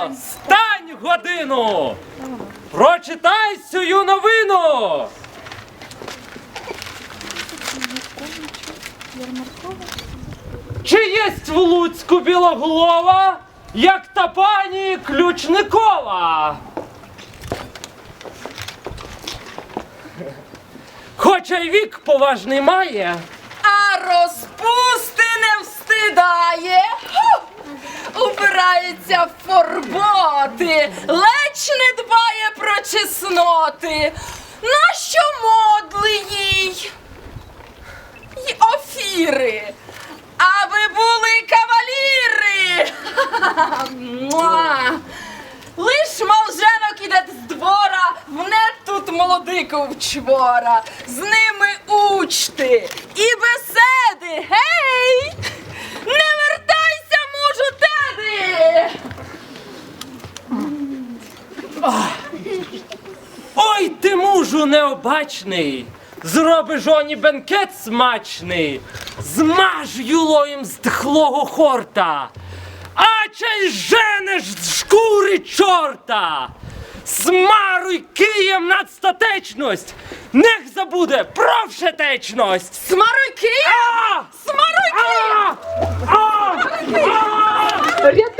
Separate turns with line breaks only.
стань годину! Прочитай цю новину! Чи єсть в Луцьку білоголова, як та пані Ключникова? Хоча й вік поважний має,
а розпусти! Убирається форботи, леч не дбає про чесноти. Нащо модли їй? Й офіри, аби були каваліри. Лиш молженок іде з двора, мне тут молодику вчвора. З ними учти і беседи, гей! Не вертайся, мужу теди!
Ой, ти мужу необачний! Зроби жоні бенкет смачний, змаж юлоєм здхлого хорта, а чай женеш з шкури чорта! Смаруй києм надстатечність, нех забуде про всетечність!
Смаруйки!
А!
Смаруйки!
А!